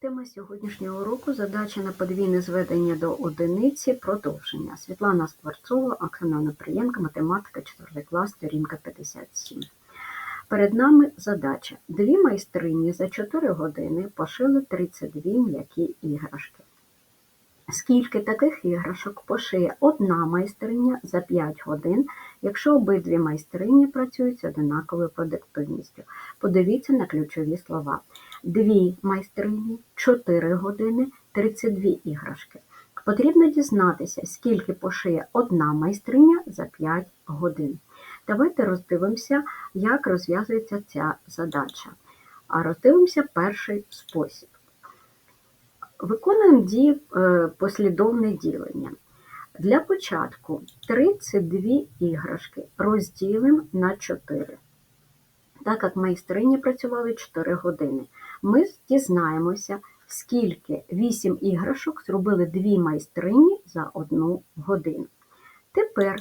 Тема сьогоднішнього уроку задача на подвійне зведення до одиниці продовження. Світлана Скворцова, Оксана Наприєнка, математика, 4 клас, сторінка 57. Перед нами задача. Дві майстрині за 4 години пошили 32 м'які іграшки. Скільки таких іграшок пошиє одна майстриня за 5 годин, якщо обидві майстрині працюють з одинаковою продуктивністю? Подивіться на ключові слова. Дві майстрині, 4 години, 32 іграшки. Потрібно дізнатися, скільки пошиє одна майстриня за 5 годин. Давайте роздивимося, як розв'язується ця задача. А роздивимося перший спосіб. Виконуємо дії е, послідовне ділення. Для початку 32 іграшки розділимо на 4. Так як майстрині працювали 4 години, ми дізнаємося, скільки 8 іграшок зробили дві майстрині за 1 годину. Тепер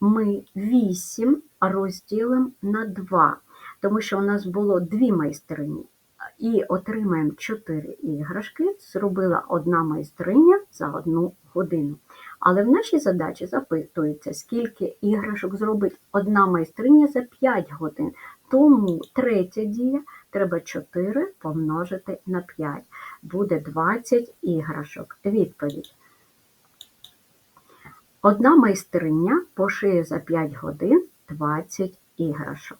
ми 8 розділимо на 2, тому що у нас було дві майстрині. І отримаємо 4 іграшки, зробила одна майстриня за одну годину. Але в нашій задачі запитується, скільки іграшок зробить одна майстриня за 5 годин. Тому третя дія треба 4 помножити на 5. Буде 20 іграшок. Відповідь. Одна майстриня пошиє за 5 годин 20 іграшок.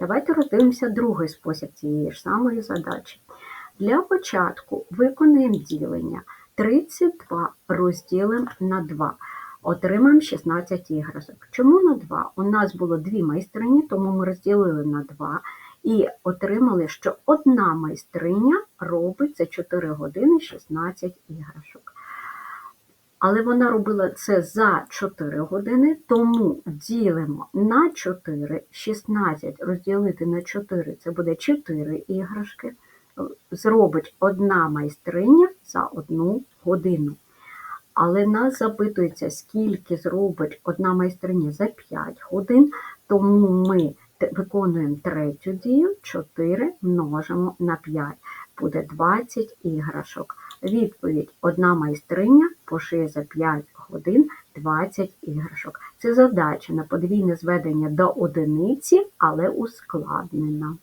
Давайте роздивимося другий спосіб цієї ж самої задачі. Для початку виконуємо ділення 32 розділимо на 2. Отримаємо 16 іграшок. Чому на 2? У нас було дві майстрині, тому ми розділили на 2 і отримали, що одна майстриня робить за 4 години 16 іграшок. Але вона робила це за 4 години, тому ділимо на 4, 16 розділити на 4 це буде 4 іграшки. Зробить одна майстриня за одну годину. Але нас запитується, скільки зробить одна майстриня за 5 годин, тому ми виконуємо третю дію, 4 множимо на 5. Буде 20 іграшок. Відповідь: одна майстриня пошиє за 5 годин 20 іграшок. Це задача на подвійне зведення до одиниці, але ускладнена.